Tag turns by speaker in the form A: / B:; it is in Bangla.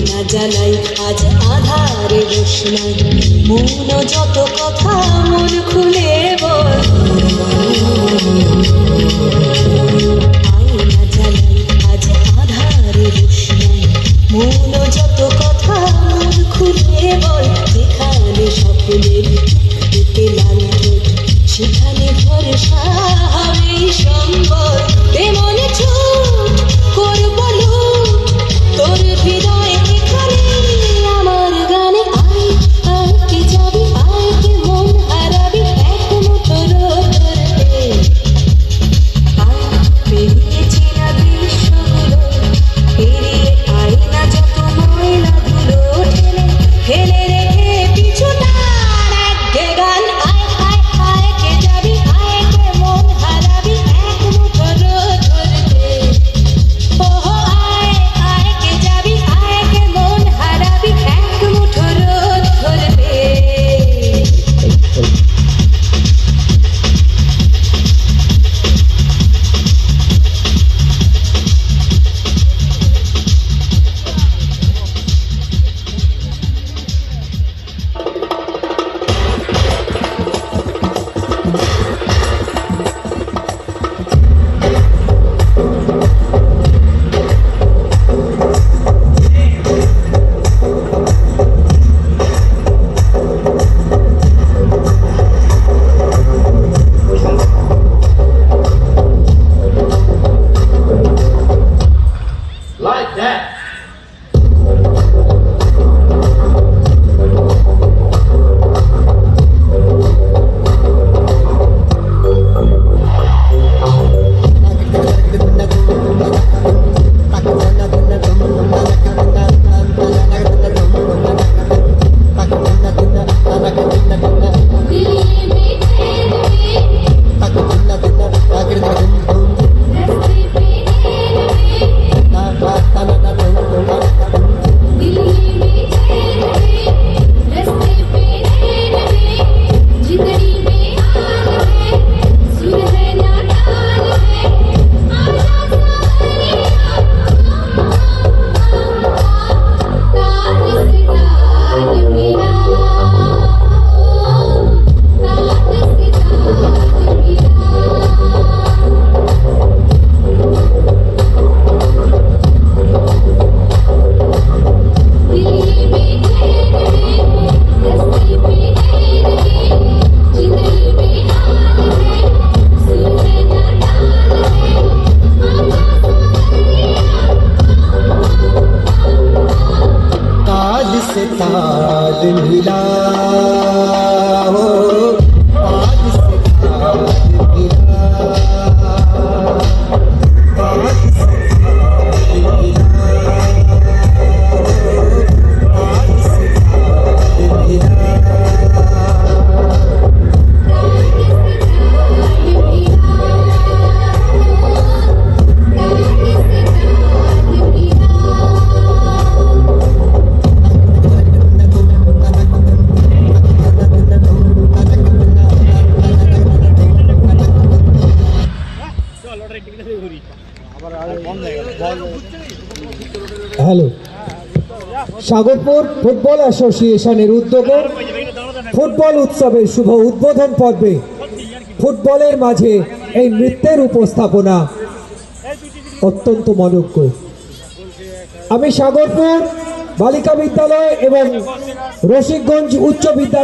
A: না জ্বালাই আজ আধারে রোশনাই মন যত কথা মন খুলে বল।
B: like that.
C: ताल
D: मिला
E: হ্যালো। সাগরপুর ফুটবল অ্যাসোসিয়েশনের উদ্যোগে ফুটবল উৎসবের শুভ উদ্বোধন পর্বে ফুটবলের মাঝে এই নৃত্যের উপস্থাপনা অত্যন্ত মনজ্ঞ। আমি সাগরপুর বালিকা বিদ্যালয় এবং রসিকগঞ্জ উচ্চ বিদ্যালয়